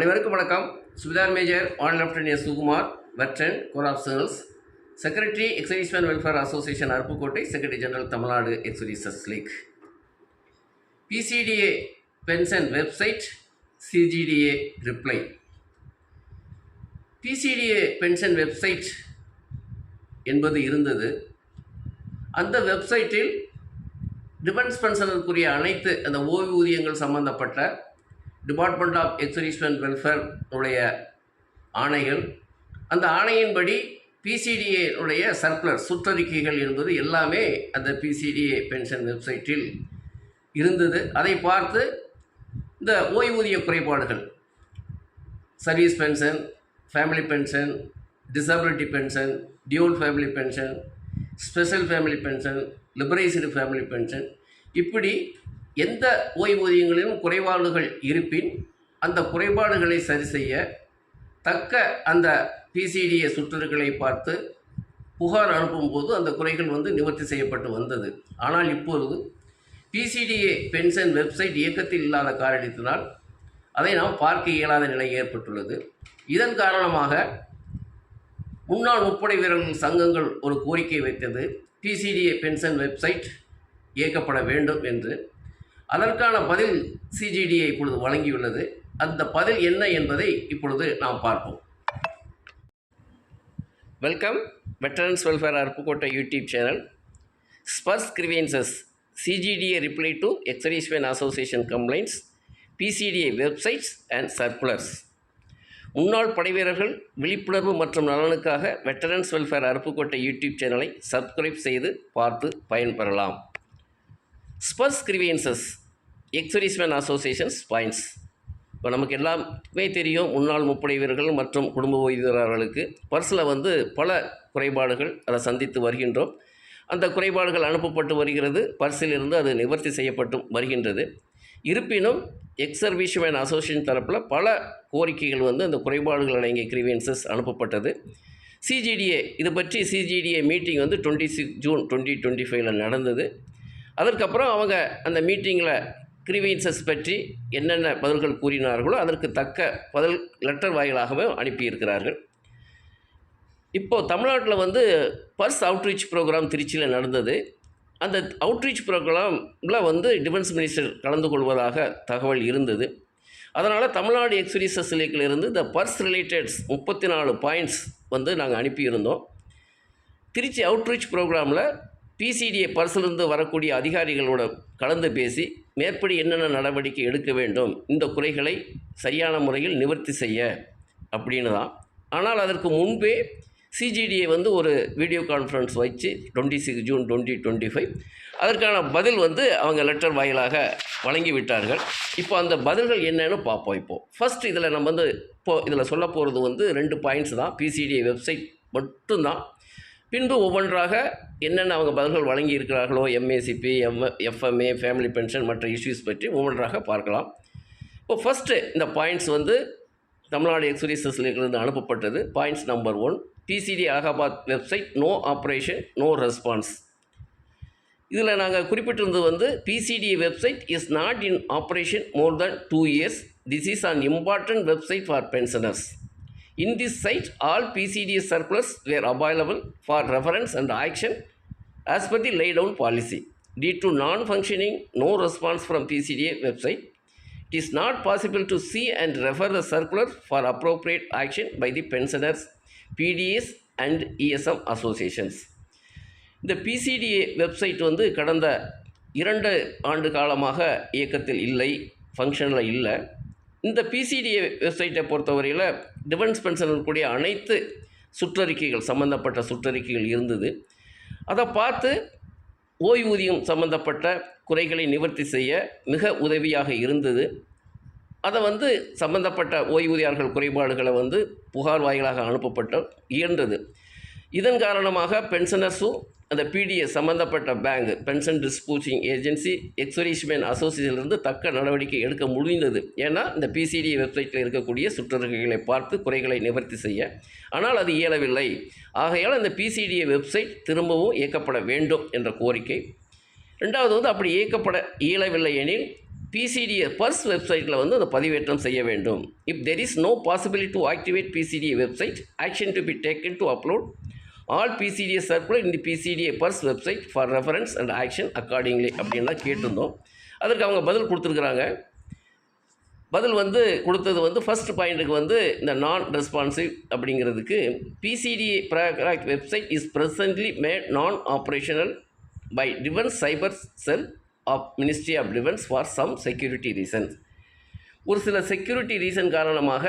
அனைவருக்கும் வணக்கம். Subedar major hon lieutenant S Sukumar veteran corps of service secretary exservicemen welfare association Aruppukottai secretary general Tamil Nadu exservices league. PCDA pension website CGDA reply. PCDA pension website என்பது இருந்தது. அந்த வெப்சைட்டில் defence பென்ஷனருக்குரிய அனைத்து அந்த ஓய்வூதியங்கள் சம்பந்தப்பட்ட டிபார்ட்மெண்ட் ஆஃப் எக்ஸரிஸ்மெண்ட் வெல்ஃபேர் உடைய ஆணைகள். அந்த ஆணையின்படி பிசிடிஏ உடைய சர்க்குலர் சுற்றறிக்கைகள் என்பது எல்லாமே அந்த பிசிடிஏ பென்ஷன் வெப்சைட்டில் இருந்தது. அதை பார்த்து இந்த ஓய்வூதிய குறைபாடுகள் service pension family pension disability pension dual family pension special family pension liberalised family pension இப்படி எந்த ஓய்வூதியங்களிலும் குறைபாடுகள் இருப்பின் அந்த குறைபாடுகளை சரி செய்ய தக்க அந்த பிசிடிஏ சுற்றர்களை பார்த்து புகார் அனுப்பும்போது அந்த குறைகள் வந்து நிவர்த்தி செய்யப்பட்டு வந்தது. ஆனால் இப்பொழுது பிசிடிஏ பென்ஷன் வெப்சைட் இயக்கத்தில் இல்லாத காரணத்தினால் அதை நாம் பார்க்க இயலாத நிலை ஏற்பட்டுள்ளது. இதன் காரணமாக முன்னாள் முப்படை வீரர்கள் சங்கங்கள் ஒரு கோரிக்கை வைத்தது. பிசிடிஏ பென்ஷன் வெப்சைட் இயக்கப்பட வேண்டும் என்று அதற்கான பதில் சிஜிடிஐ இப்பொழுது வழங்கியுள்ளது. அந்த பதில் என்ன என்பதை இப்பொழுது நாம் பார்ப்போம். Welcome veterans welfare Aruppukottai YouTube channel SPARSH grievances CGDA reply to exservicemen association complaints PCDA websites and circulars முன்னாள் படைவீரர்கள் விழிப்புணர்வு மற்றும் நலனுக்காக வெட்டரன்ஸ் வெல்ஃபேர் அருப்புக்கோட்டை யூடியூப் சேனலை சப்ஸ்கிரைப் செய்து பார்த்து பயன்பெறலாம். SPARSH grievances exservicemen associations points. இப்போ நமக்கு எல்லாமே தெரியும் முன்னாள் முப்படை வீரர்கள் மற்றும் குடும்ப ஓய்வீரர்களுக்கு பர்ஸில் வந்து பல குறைபாடுகள் அதை சந்தித்து வருகின்றோம். அந்த குறைபாடுகள் அனுப்பப்பட்டு வருகிறது பர்ஸிலிருந்து அது நிவர்த்தி செய்யப்பட்டும் வருகின்றது. இருப்பினும் எக்ஸர்விஷ்மேன் அசோசியேஷன் தரப்பில் பல கோரிக்கைகள் வந்து அந்த குறைபாடுகள் அடங்கிய கிரீவியன்சஸ் அனுப்பப்பட்டது. சிஜிடிஏ இது பற்றி சிஜிடிஏ மீட்டிங் வந்து twenty six June twenty twenty ஃபைவ்ல நடந்தது. அதற்கப்புறம் அவங்க அந்த மீட்டிங்கில் கிரீவியன்சஸ் பற்றி என்னென்ன பதில்கள் கூறினார்களோ அதற்கு தக்க பதில் லெட்டர் வாயிலாகவே அனுப்பியிருக்கிறார்கள். இப்போது தமிழ்நாட்டில் வந்து பர்ஸ் அவுட்ரீச் ப்ரோக்ராம் திருச்சியில் நடந்தது. அந்த அவுட்ரீச் ப்ரோக்ராமில் வந்து டிஃபென்ஸ் மினிஸ்டர் கலந்து கொள்வதாக தகவல் இருந்தது. அதனால் தமிழ்நாடு எக்ஸ்பீரியன்சஸ் இருந்து இந்த பர்ஸ் ரிலேட்டட்ஸ் முப்பத்தி நாலு பாயிண்ட்ஸ் வந்து நாங்கள் அனுப்பியிருந்தோம். திருச்சி அவுட்ரீச் ப்ரோக்ராமில் பிசிடிஏ பர்சிலிருந்து வரக்கூடிய அதிகாரிகளோட கலந்து பேசி மேற்படி என்னென்ன நடவடிக்கை எடுக்க வேண்டும் இந்த குறைகளை சரியான முறையில் நிவர்த்தி செய்ய அப்படின்னு தான் ஆனால் அதற்கு முன்பே சிஜிடிஏ வந்து ஒரு வீடியோ கான்ஃபரன்ஸ் வச்சு twenty six June twenty twenty five அதற்கான பதில் வந்து அவங்க லெட்டர் வாயிலாக வழங்கி விட்டார்கள். இப்போ அந்த பதில்கள் என்னன்னு பார்ப்போம் இப்போது ஃபஸ்ட் இதில் நம்ம வந்து இப்போது இதில் சொல்ல போகிறது வந்து ரெண்டு பாயிண்ட்ஸ் தான். பிசிடிஏ வெப்சைட் மட்டும்தான். பின்பு ஒவ்வொன்றாக என்னென்ன அவங்க பதில்கள் வழங்கி இருக்கிறார்களோ MACP M FMA family pension மற்ற இஷ்யூஸ் பற்றி ஒவ்வொன்றாக பார்க்கலாம். இப்போ ஃபஸ்ட்டு இந்த பாயிண்ட்ஸ் வந்து தமிழ்நாடு எக்ஸ்பீரியன்ஸஸ்லேருந்து அனுப்பப்பட்டது. Points number one PCD Allahabad website no operation no response இதில் நாங்கள் குறிப்பிட்டிருந்தது வந்து PCD website is not in operation more than two years this is an important website for pensioners In this site, all PCDS circulars were available for reference and action as per the laid down policy. Due to non-functioning, no response from PCDA website, it is not possible to see and refer the circular for appropriate action by the pensioners, PDS and ESM associations. இந்த PCDA website வந்து கடந்த இரண்டு ஆண்டு காலமாக இயக்கத்தில் இல்லை ஃபங்க்ஷனில் இல்லை இந்த பிசிடிஏ வெப்சைட்டை பொறுத்தவரையில் டிஃபென்ஸ் பென்சன் இருக்கக்கூடிய அனைத்து சுற்றறிக்கைகள் சம்மந்தப்பட்ட சுற்றறிக்கைகள் இருந்தது. அதை பார்த்து ஓய்வூதியம் சம்மந்தப்பட்ட குறைகளை நிவர்த்தி செய்ய மிக உதவியாக இருந்தது. அதை வந்து சம்பந்தப்பட்ட ஓய்வூதியார்கள் குறைபாடுகளை வந்து புகார் வாயிலாக அனுப்பப்பட்ட இயன்றது. இதன் காரணமாக பென்ஷனர்ஸும் அந்த பிடிஎஸ் சம்மந்தப்பட்ட bank pension disbursing agency exservicemen அசோசியேஷன்லேருந்து தக்க நடவடிக்கை எடுக்க முடிந்தது. ஏன்னா இந்த பிசிடி வெப்சைட்டில் இருக்கக்கூடிய சுற்றறிக்கைகளை பார்த்து குறைகளை நிவர்த்தி செய்ய. ஆனால் அது இயலவில்லை. ஆகையால் இந்த பிசிடிஏ வெப்சைட் திரும்பவும் இயக்கப்பட வேண்டும் என்ற கோரிக்கை. ரெண்டாவது வந்து அப்படி இயக்கப்பட இயலவில்லை எனில் பிசிடிஏ பர்ஸ் வெப்சைட்டில் வந்து அந்த பதிவேற்றம் செய்ய வேண்டும். If there is no possibility to activate PCDA website action to be taken to upload all PCDA circular இந்த PCDA pers website for reference and action accordingly அப்படின்லாம் கேட்டிருந்தோம். அதற்கு அவங்க பதில் கொடுத்துருக்குறாங்க. பதில் வந்து கொடுத்தது வந்து ஃபர்ஸ்ட் பாயிண்ட்டுக்கு வந்து இந்த நான் ரெஸ்பான்சிவ் அப்படிங்கிறதுக்கு PCDA Prayagraj website is presently made non operational by defence cyber cell of ministry of defence for some security reasons ஒரு சில செக்யூரிட்டி ரீசன் காரணமாக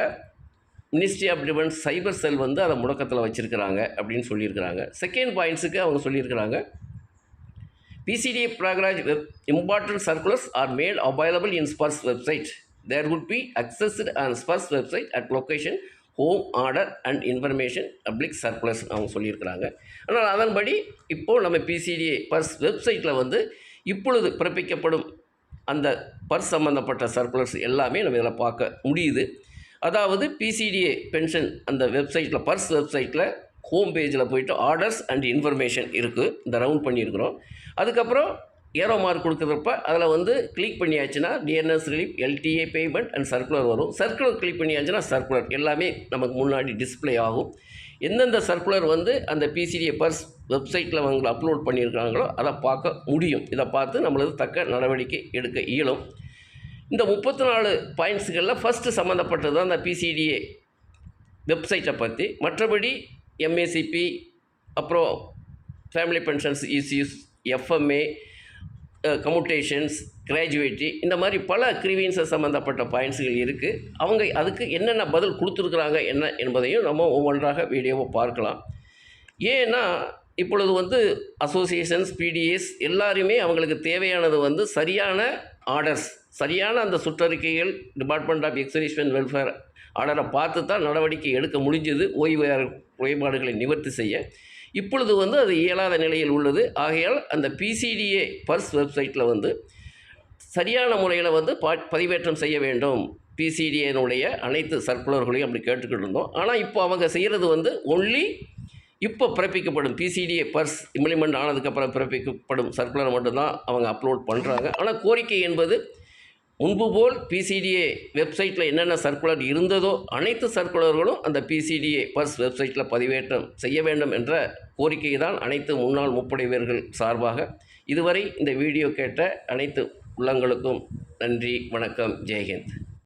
ministry of defence cyber cell வந்து அதை முடக்கத்தில் வச்சுருக்கிறாங்க அப்படின்னு சொல்லியிருக்கிறாங்க. செகண்ட் பாயிண்ட்ஸுக்கு அவங்க சொல்லியிருக்கிறாங்க. PCD Prayagraj web important circulars are made available in SPARSH website they could be accessed and SPARSH website at location home order and information public circulars அவங்க சொல்லியிருக்கிறாங்க. ஆனால் அதன்படி இப்போது நம்ம பிசிடிஏ பர்ஸ் வெப்சைட்டில் வந்து இப்பொழுது பிறப்பிக்கப்படும் அந்த பர்ஸ் சம்மந்தப்பட்ட சர்க்குலர்ஸ் எல்லாமே நம்ம இதில் பார்க்க முடியுது. அதாவது பிசிடிஏ பென்ஷன் அந்த வெப்சைட்டில் பர்ஸ் வெப்சைட்டில் ஹோம் பேஜில் போயிட்டு ஆர்டர்ஸ் அண்ட் இன்ஃபர்மேஷன் இருக்குது இந்த ரவுண்ட் பண்ணியிருக்கிறோம். அதுக்கப்புறம் ஏரோ மார்க் கொடுக்குறப்ப அதில் வந்து கிளிக் பண்ணியாச்சுன்னா TNS relief LTA payment and circular வரும். சர்க்குலர் கிளிக் பண்ணியாச்சுன்னா சர்க்குலர் எல்லாமே நமக்கு முன்னாடி டிஸ்ப்ளே ஆகும். எந்தெந்த சர்க்குலர் வந்து அந்த பிசிடிஏ பர்ஸ் வெப்சைட்டில் அவங்க அப்லோட் பண்ணியிருக்காங்களோ அதை பார்க்க முடியும். இதை பார்த்து நம்மளது தக்க நடவடிக்கை எடுக்க இயலும். இந்த முப்பத்தி நாலு பாயிண்ட்ஸுகளில் ஃபஸ்ட்டு சம்மந்தப்பட்டது தான் அந்த பிசிடிஏ வெப்சைட்டை பற்றி மற்றபடி எம்ஏசிபி அப்புறம் family pensions issues FMA commutations gratuity இந்த மாதிரி பல கிரீவியன்ஸை சம்மந்தப்பட்ட பாயிண்ட்ஸுகள் இருக்குது அவங்க அதுக்கு என்னென்ன பதில் கொடுத்துருக்குறாங்க என்ன என்பதையும் நம்ம ஒவ்வொன்றாக வீடியோவை பார்க்கலாம். ஏன்னா இப்பொழுது வந்து அசோசியேஷன்ஸ் பிடிஎஸ் எல்லாருமே அவங்களுக்கு தேவையானது வந்து சரியான ஆர்டர்ஸ் சரியான அந்த சுற்றறிக்கைகள் டிபார்ட்மெண்ட் ஆஃப் எக்ஸரிஸ்மெண்ட் வெல்ஃபேர் ஆர்டரை பார்த்து தான் நடவடிக்கை எடுக்க முடிஞ்சது ஓய்வு குறைபாடுகளை நிவர்த்தி செய்ய. இப்பொழுது வந்து அது இயலாத நிலையில் உள்ளது. ஆகையால் அந்த பிசிடிஏ பர்ஸ் வெப்சைட்டில் வந்து சரியான முறையில் வந்து பா பதிவேற்றம் செய்ய வேண்டும். பிசிடிஏனுடைய அனைத்து சர்க்குலர்களையும் அப்படி கேட்டுக்கிட்டு இருந்தோம். ஆனால் இப்போ அவங்க செய்கிறது வந்து ஒன்லி இப்போ பிறப்பிக்கப்படும் பிசிடிஏ பர்ஸ் இம்ப்ளிமெண்ட் ஆனதுக்கப்புறம் பிறப்பிக்கப்படும் சர்க்குலர் மட்டும்தான் அவங்க அப்லோட் பண்ணுறாங்க ஆனால் கோரிக்கை என்பது முன்பு போல் பிசிடிஏ வெப்சைட்டில் என்னென்ன சர்க்குலர் இருந்ததோ அனைத்து சர்க்குலர்களும் அந்த பிசிடிஏ பர்ஸ் வெப்சைட்டில் பதிவேற்றம் செய்ய வேண்டும் என்ற கோரிக்கை தான் அனைத்து முன்னாள் முப்படை வீரர்கள் சார்பாக. இதுவரை இந்த வீடியோ கேட்ட அனைத்து உள்ளங்களுக்கும் நன்றி வணக்கம் ஜெய்ஹிந்த்.